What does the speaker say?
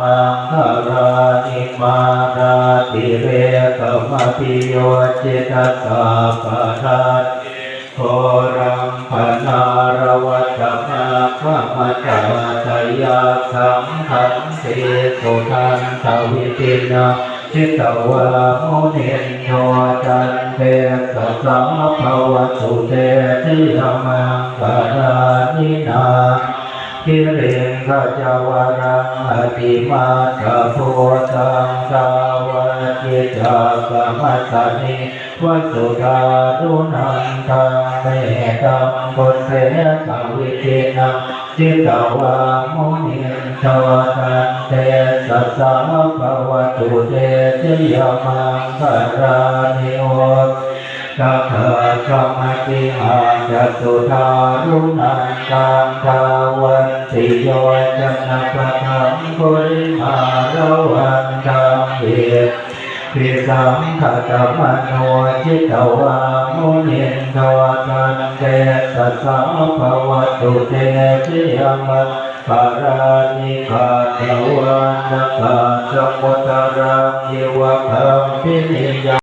มังคารานิมาราติเรกมปิโยจิตตาปะทานโครังพนารวัตมาขมจาตยาสังขันเสสุทันทวิตินาจิตวามุนินโนจันเตสสสัมภวตุเตติยมังคารานินา คิริงขจาวรังอติมาตะโพตังสาวจิจากรรมัสนิวัสสุดารุนันทังเมตังบุตเสสวิตินังจิตวามุนินทวตันเตสัสสะภวตุเตติยมังคารานิโอกัตถะกรรมติอาจัตุทารุนันตังทาวัน ติโยจันนปะทังปุริมาระวันตังเวปิสังขตมโนจิตวามุนินทวตันเตสัสสะภวตุเตติยมังปารานิกาเทวันตกาสมุตรังเยวะคัมพินิยา